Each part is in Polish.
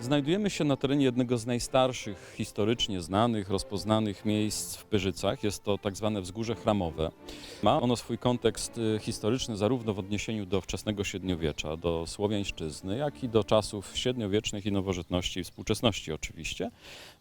Znajdujemy się na terenie jednego z najstarszych historycznie znanych, rozpoznanych miejsc w Pyrzycach. Jest to tak zwane wzgórze chramowe. Ma ono swój kontekst y, historyczny zarówno w odniesieniu do wczesnego średniowiecza, do słowiańszczyzny, jak i do czasów średniowiecznych i nowożytności i współczesności oczywiście.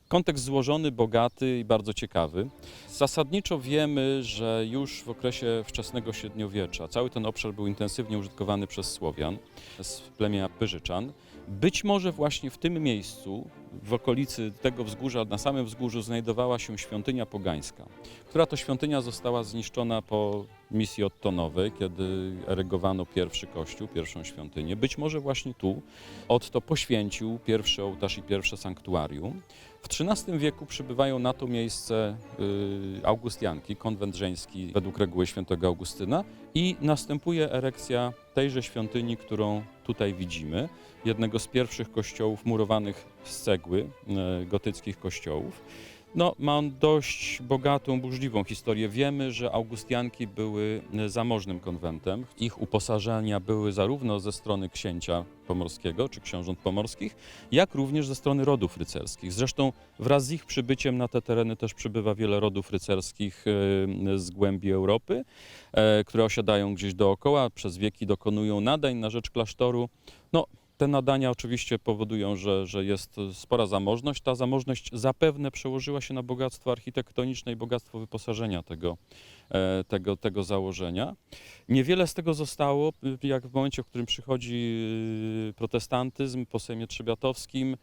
Kontekst złożony, bogaty i bardzo ciekawy. Zasadniczo wiemy, że już w okresie wczesnego średniowiecza cały ten obszar był intensywnie użytkowany przez Słowian z plemienia Pyrzyczan. Być może właśnie w tym miejscu, w okolicy tego wzgórza, na samym wzgórzu znajdowała się świątynia pogańska, która to świątynia została zniszczona po misji Ottonowej, kiedy erygowano pierwszy kościół, pierwszą świątynię. Być może właśnie tu Otto poświęcił pierwszy ołtarz i pierwsze sanktuarium. W XIII wieku przybywają na to miejsce y, Augustianki, konwent żeński według reguły świętego Augustyna i następuje erekcja tejże świątyni, którą tutaj widzimy, jednego z pierwszych kościołów murowanych z cegły, y, gotyckich kościołów. No, ma on dość bogatą, burzliwą historię. Wiemy, że Augustianki były zamożnym konwentem. Ich uposażenia były zarówno ze strony księcia pomorskiego czy książąt pomorskich, jak również ze strony rodów rycerskich. Zresztą wraz z ich przybyciem na te tereny też przybywa wiele rodów rycerskich y, z głębi Europy, e, które osiadają gdzieś dookoła, przez wieki dokonują nadań na rzecz klasztoru. No, te nadania oczywiście powodują, że, że jest spora zamożność. Ta zamożność zapewne przełożyła się na bogactwo architektoniczne i bogactwo wyposażenia tego, e, tego, tego założenia. Niewiele z tego zostało, y, jak w momencie, w którym przychodzi y, protestantyzm po Sejmie Trzebiatowskim, e,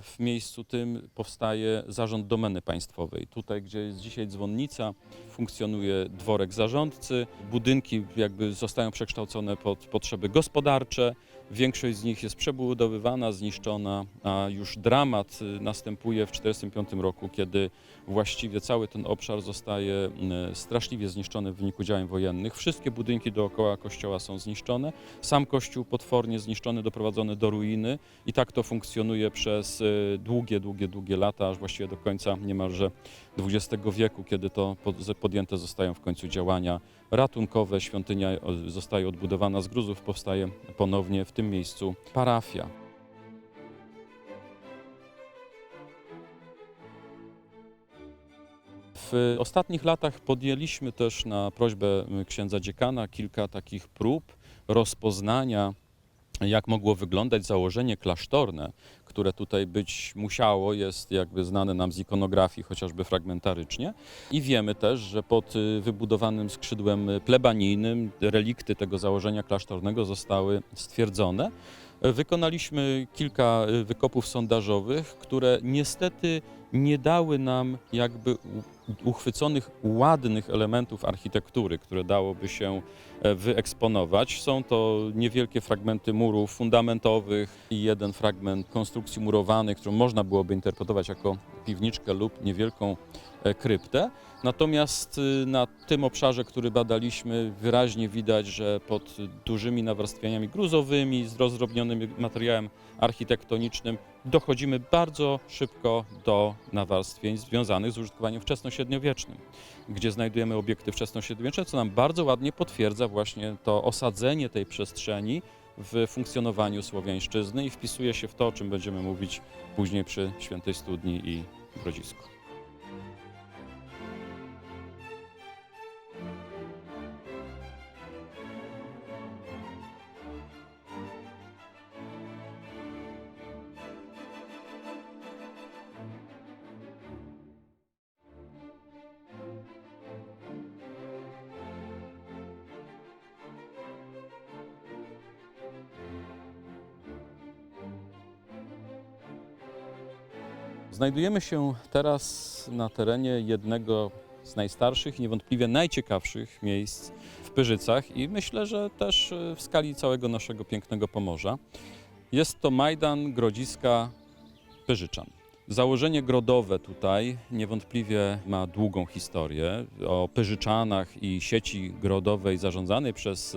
w miejscu tym powstaje zarząd domeny państwowej. Tutaj, gdzie jest dzisiaj dzwonnica, funkcjonuje dworek zarządcy, budynki jakby zostają przekształcone pod potrzeby gospodarcze, Większość z nich jest przebudowywana, zniszczona, a już dramat y, następuje w 1945 roku, kiedy właściwie cały ten obszar zostaje y, straszliwie zniszczony w wyniku działań wojennych. Wszystkie budynki dookoła kościoła są zniszczone. Sam kościół potwornie zniszczony, doprowadzony do ruiny i tak to funkcjonuje przez y, długie, długie, długie lata, aż właściwie do końca niemalże XX wieku, kiedy to pod- podjęte zostają w końcu działania ratunkowe. Świątynia o, zostaje odbudowana z gruzów, powstaje ponownie w tym miejscu parafia. W ostatnich latach podjęliśmy też na prośbę księdza dziekana kilka takich prób rozpoznania, jak mogło wyglądać założenie klasztorne, które tutaj być musiało, jest jakby znane nam z ikonografii, chociażby fragmentarycznie. I wiemy też, że pod y, wybudowanym skrzydłem plebanijnym relikty tego założenia klasztornego zostały stwierdzone. Wykonaliśmy kilka y, wykopów sondażowych, które niestety nie dały nam jakby uchwyconych ładnych elementów architektury, które dałoby się e, wyeksponować. Są to niewielkie fragmenty murów fundamentowych i jeden fragment konstrukcji murowanej, którą można byłoby interpretować jako piwniczkę lub niewielką e, kryptę. Natomiast y, na tym obszarze, który badaliśmy, wyraźnie widać, że pod dużymi nawarstwieniami gruzowymi, z rozdrobnionym materiałem architektonicznym, dochodzimy bardzo szybko do nawarstwień związanych z użytkowaniem wczesnośredniowiecznym, gdzie znajdujemy obiekty wczesnośredniowieczne, co nam bardzo ładnie potwierdza właśnie to osadzenie tej przestrzeni w funkcjonowaniu słowiańszczyzny i wpisuje się w to, o czym będziemy mówić później przy Świętej Studni i Grodzisku. Znajdujemy się teraz na terenie jednego z najstarszych i niewątpliwie najciekawszych miejsc w Pyrzycach i myślę, że też e, w skali całego naszego pięknego Pomorza. Jest to Majdan Grodziska Pyrzyczan. Założenie grodowe tutaj niewątpliwie ma długą historię. O Pyrzyczanach i sieci grodowej zarządzanej przez,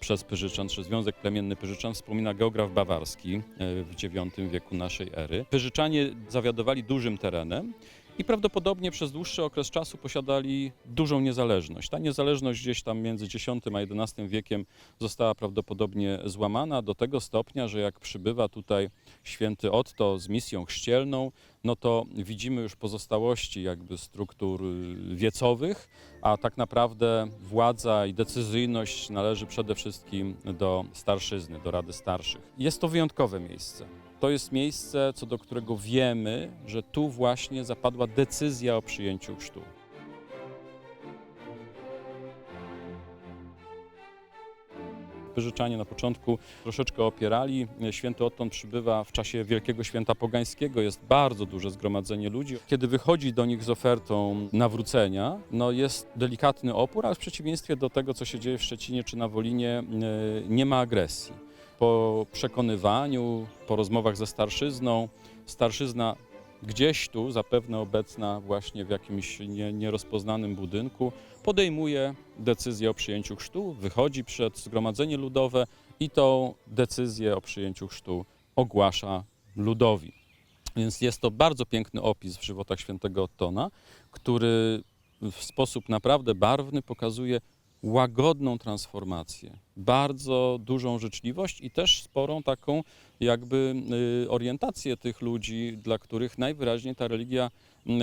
przez Pyrzyczan, czy Związek Plemienny Pyrzyczan wspomina geograf bawarski e, w IX wieku naszej ery. Pyrzyczanie zawiadowali dużym terenem i prawdopodobnie przez dłuższy okres czasu posiadali dużą niezależność. Ta niezależność gdzieś tam między X a XI wiekiem została prawdopodobnie złamana do tego stopnia, że jak przybywa tutaj święty Otto z misją chrzcielną, no to widzimy już pozostałości jakby struktur wiecowych, a tak naprawdę władza i decyzyjność należy przede wszystkim do starszyzny, do Rady Starszych. Jest to wyjątkowe miejsce. To jest miejsce, co do którego wiemy, że tu właśnie zapadła decyzja o przyjęciu chrztu. Wyżyczanie na początku troszeczkę opierali. Święty Otton przybywa w czasie Wielkiego Święta Pogańskiego. Jest bardzo duże zgromadzenie ludzi. Kiedy wychodzi do nich z ofertą nawrócenia, no jest delikatny opór, ale w przeciwieństwie do tego, co się dzieje w Szczecinie czy na Wolinie, e, nie ma agresji. Po przekonywaniu, po rozmowach ze starszyzną, starszyzna gdzieś tu, zapewne obecna właśnie w jakimś nie, nierozpoznanym budynku, podejmuje decyzję o przyjęciu chrztu, wychodzi przed zgromadzenie ludowe i tą decyzję o przyjęciu chrztu ogłasza ludowi. Więc jest to bardzo piękny opis w żywotach świętego Ottona, który w sposób naprawdę barwny pokazuje łagodną transformację, bardzo dużą życzliwość i też sporą taką jakby y, orientację tych ludzi, dla których najwyraźniej ta religia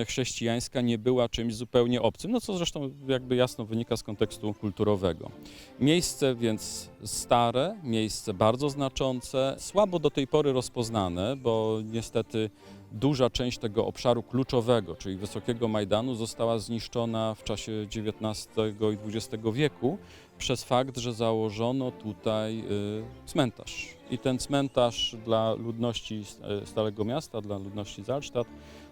chrześcijańska nie była czymś zupełnie obcym, no co zresztą jakby jasno wynika z kontekstu kulturowego. Miejsce więc stare, miejsce bardzo znaczące, słabo do tej pory rozpoznane, bo niestety duża część tego obszaru kluczowego, czyli Wysokiego Majdanu, została zniszczona w czasie XIX i XX wieku przez fakt, że założono tutaj y, cmentarz. I ten cmentarz dla ludności e, Starego Miasta, dla ludności Zalstadt,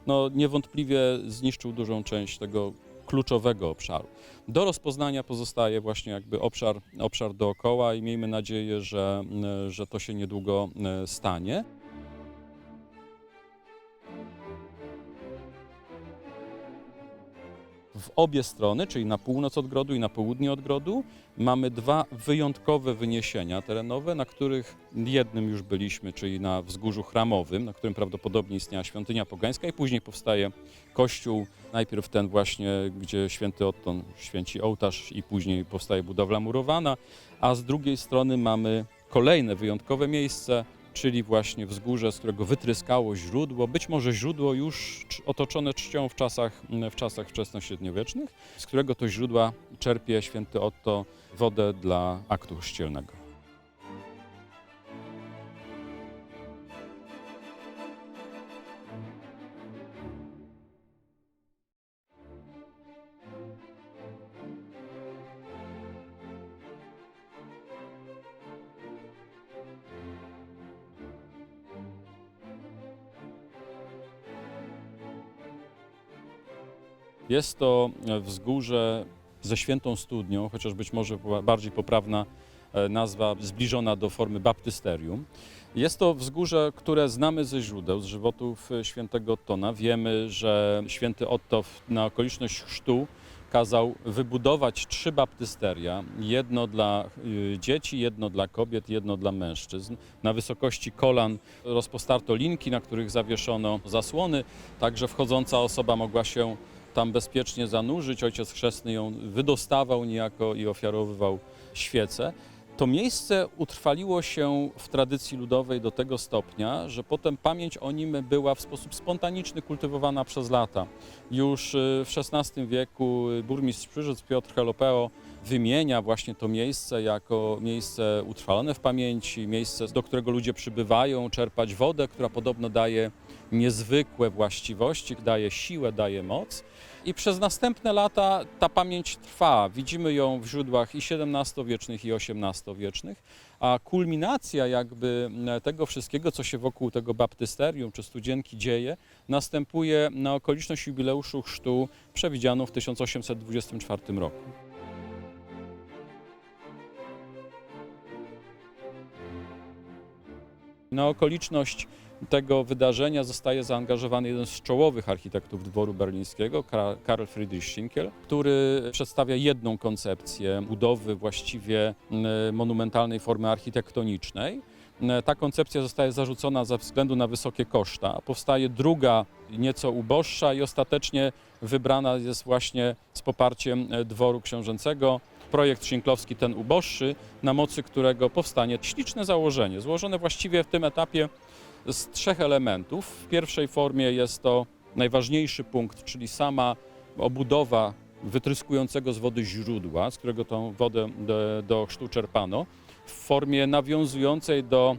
no niewątpliwie zniszczył dużą część tego kluczowego obszaru. Do rozpoznania pozostaje właśnie jakby obszar, obszar dookoła i miejmy nadzieję, że, e, że to się niedługo e, stanie. W obie strony, czyli na północ od grodu i na południe od grodu, mamy dwa wyjątkowe wyniesienia terenowe, na których jednym już byliśmy, czyli na wzgórzu chramowym, na którym prawdopodobnie istniała świątynia pogańska i później powstaje kościół, najpierw ten właśnie, gdzie święty Otton święci ołtarz i później powstaje budowla murowana, a z drugiej strony mamy kolejne wyjątkowe miejsce, czyli właśnie wzgórze, z którego wytryskało źródło, być może źródło już cz- otoczone czcią w czasach, w czasach wczesnośredniowiecznych, z którego to źródła czerpie święty Otto wodę dla aktu chrzcielnego. Jest to e, wzgórze ze świętą studnią, chociaż być może bardziej poprawna e, nazwa zbliżona do formy baptysterium. Jest to wzgórze, które znamy ze źródeł, z żywotów e, świętego Ottona. Wiemy, że święty Otto na okoliczność chrztu kazał wybudować trzy baptysteria. Jedno dla y, dzieci, jedno dla kobiet, jedno dla mężczyzn. Na wysokości kolan rozpostarto linki, na których zawieszono zasłony, tak że wchodząca osoba mogła się tam bezpiecznie zanurzyć. Ojciec chrzestny ją wydostawał niejako i ofiarowywał świece. To miejsce utrwaliło się w tradycji ludowej do tego stopnia, że potem pamięć o nim była w sposób spontaniczny kultywowana przez lata. Już y, w XVI wieku burmistrz Przyżyc Piotr Helopeo wymienia właśnie to miejsce jako miejsce utrwalone w pamięci, miejsce, do którego ludzie przybywają czerpać wodę, która podobno daje niezwykłe właściwości, daje siłę, daje moc. I przez następne lata ta pamięć trwa. Widzimy ją w źródłach i XVII-wiecznych, i XVIII-wiecznych, a kulminacja jakby e, tego wszystkiego, co się wokół tego baptysterium czy studzienki dzieje, następuje na okoliczność jubileuszu chrztu przewidzianą w 1824 roku. Na okoliczność tego wydarzenia zostaje zaangażowany jeden z czołowych architektów dworu berlińskiego, Kar- Karl Friedrich Schinkel, który przedstawia jedną koncepcję budowy właściwie m, monumentalnej formy architektonicznej, e, ta koncepcja zostaje zarzucona ze względu na wysokie koszta. Powstaje druga, nieco uboższa i ostatecznie wybrana jest właśnie z poparciem e, dworu książęcego. Projekt Szynklowski, ten uboższy, na mocy którego powstanie śliczne założenie, złożone właściwie w tym etapie z trzech elementów. W pierwszej formie jest to najważniejszy punkt, czyli sama obudowa wytryskującego z wody źródła, z którego tą wodę do, do chrztu czerpano, w formie nawiązującej do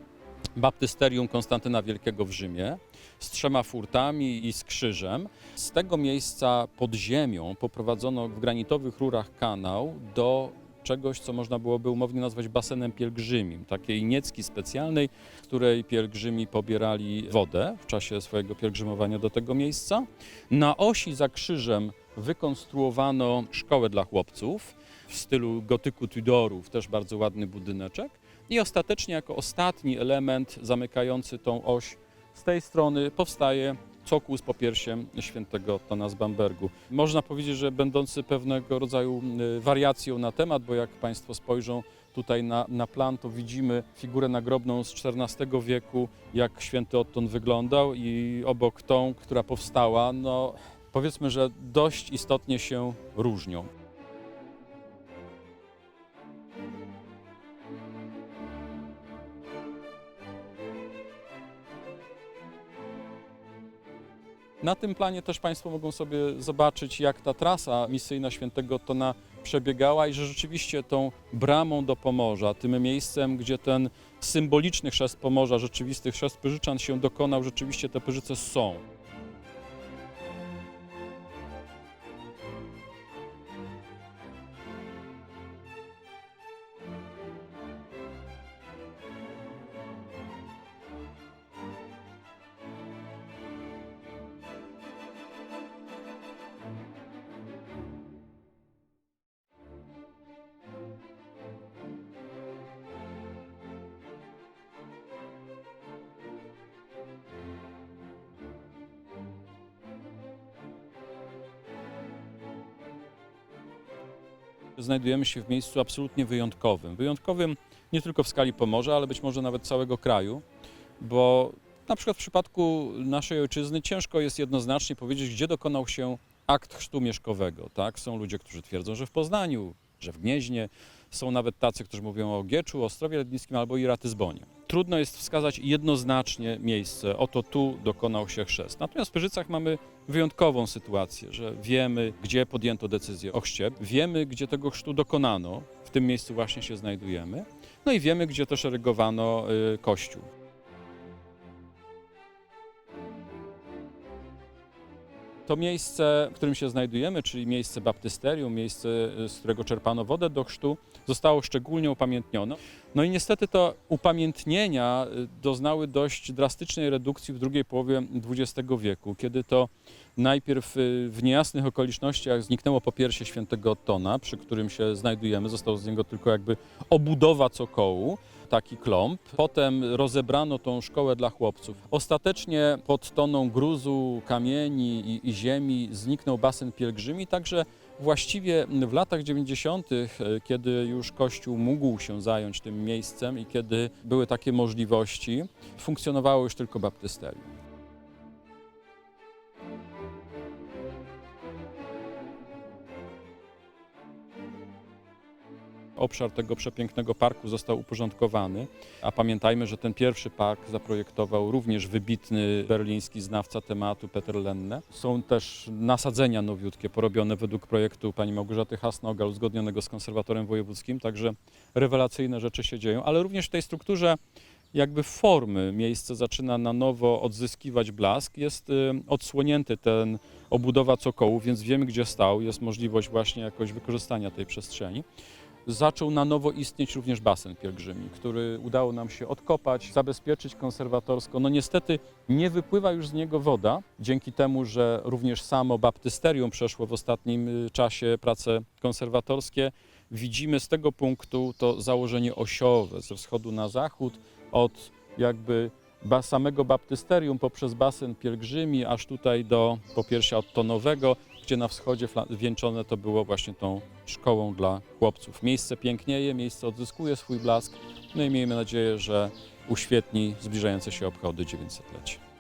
baptysterium Konstantyna Wielkiego w Rzymie, z trzema furtami i z krzyżem. Z tego miejsca pod ziemią poprowadzono w granitowych rurach kanał do czegoś, co można byłoby umownie nazwać basenem pielgrzymim, takiej niecki specjalnej, w której pielgrzymi pobierali wodę w czasie swojego pielgrzymowania do tego miejsca. Na osi za krzyżem wykonstruowano szkołę dla chłopców w stylu gotyku Tudorów, też bardzo ładny budyneczek. I ostatecznie jako ostatni element zamykający tą oś z tej strony powstaje cokół z popiersiem świętego Tona z Bambergu. Można powiedzieć, że będący pewnego rodzaju y, wariacją na temat, bo jak Państwo spojrzą tutaj na, na plan, to widzimy figurę nagrobną z XIV wieku, jak święty Otton wyglądał i obok tą, która powstała, no powiedzmy, że dość istotnie się różnią. Na tym planie też Państwo mogą sobie zobaczyć, jak ta trasa misyjna świętego Tona przebiegała i że rzeczywiście tą bramą do Pomorza, tym miejscem, gdzie ten symboliczny chrzest Pomorza, rzeczywisty chrzest Pyżyczan się dokonał, rzeczywiście te Pyrzyce są. Znajdujemy się w miejscu absolutnie wyjątkowym. Wyjątkowym nie tylko w skali Pomorza, ale być może nawet całego kraju, bo na przykład w przypadku naszej ojczyzny ciężko jest jednoznacznie powiedzieć, gdzie dokonał się akt chrztu mieszkowego. Tak? Są ludzie, którzy twierdzą, że w Poznaniu, że w Gnieźnie. Są nawet tacy, którzy mówią o Gieczu, Ostrowie Lednickim albo i Ratyzbonie. Trudno jest wskazać jednoznacznie miejsce, oto tu dokonał się chrzest. Natomiast w Pyrzycach mamy wyjątkową sytuację, że wiemy, gdzie podjęto decyzję o chrzcie, wiemy, gdzie tego chrztu dokonano, w tym miejscu właśnie się znajdujemy, no i wiemy, gdzie też szeregowano y, kościół. To miejsce, w którym się znajdujemy, czyli miejsce baptysterium, miejsce, y, z którego czerpano wodę do chrztu, zostało szczególnie upamiętnione. No i niestety to upamiętnienia y, doznały dość drastycznej redukcji w drugiej połowie XX wieku, kiedy to najpierw y, w niejasnych okolicznościach zniknęło popiersie świętego Ottona, przy którym się znajdujemy. Został z niego tylko jakby obudowa cokołu taki klomp. Potem rozebrano tą szkołę dla chłopców. Ostatecznie pod toną gruzu, kamieni i, i ziemi zniknął basen pielgrzymi, także właściwie w latach 90., e, kiedy już Kościół mógł się zająć tym miejscem i kiedy były takie możliwości, funkcjonowało już tylko baptysterium. Obszar tego przepięknego parku został uporządkowany, a pamiętajmy, że ten pierwszy park zaprojektował również wybitny berliński znawca tematu Peter Lenne. Są też nasadzenia nowiutkie porobione według projektu pani Małgorzaty Hasnogal, uzgodnionego z konserwatorem wojewódzkim, także rewelacyjne rzeczy się dzieją, ale również w tej strukturze jakby formy miejsce zaczyna na nowo odzyskiwać blask. Jest y, odsłonięty ten obudowa cokołu, więc wiemy gdzie stał, jest możliwość właśnie jakoś wykorzystania tej przestrzeni zaczął na nowo istnieć również basen pielgrzymi, który udało nam się odkopać, zabezpieczyć konserwatorsko. No niestety nie wypływa już z niego woda, dzięki temu, że również samo baptysterium przeszło w ostatnim y, czasie prace konserwatorskie. Widzimy z tego punktu to założenie osiowe ze wschodu na zachód od jakby samego baptysterium poprzez basen pielgrzymi aż tutaj do popiersia odtonowego, gdzie na wschodzie wieńczone to było właśnie tą szkołą dla chłopców. Miejsce pięknieje, miejsce odzyskuje swój blask, No i miejmy nadzieję, że uświetni zbliżające się obchody 900-lecie.